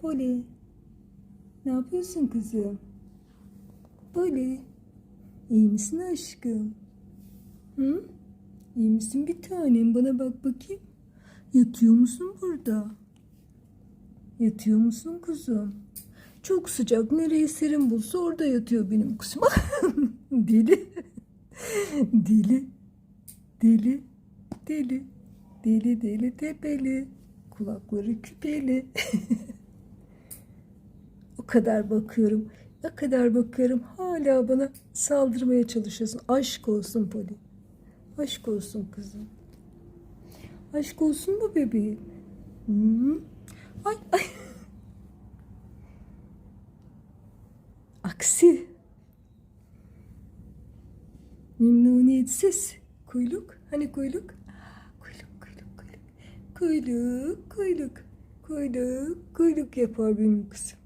Poli. Ne yapıyorsun kızım? Poli. İyi misin aşkım? Hı? İyi misin bir tanem? Bana bak bakayım. Yatıyor musun burada? Yatıyor musun kuzum? Çok sıcak. Nereye serin bulsa orada yatıyor benim kuzum. Deli. Deli. Deli. Deli. Deli deli tepeli. Kulakları küpeli. kadar bakıyorum. Ne kadar bakıyorum. Hala bana saldırmaya çalışıyorsun. Aşk olsun Poli. Aşk olsun kızım. Aşk olsun mu bebeğim? Hı? Ay ay. Aksi. Memnuniyetsiz. Kuyruk. Hani kuyruk? Ah, Kuyruk, kuyruk, kuyruk. Kuyruk, kuyruk. Kuyruk, kuyruk yapar benim kızım.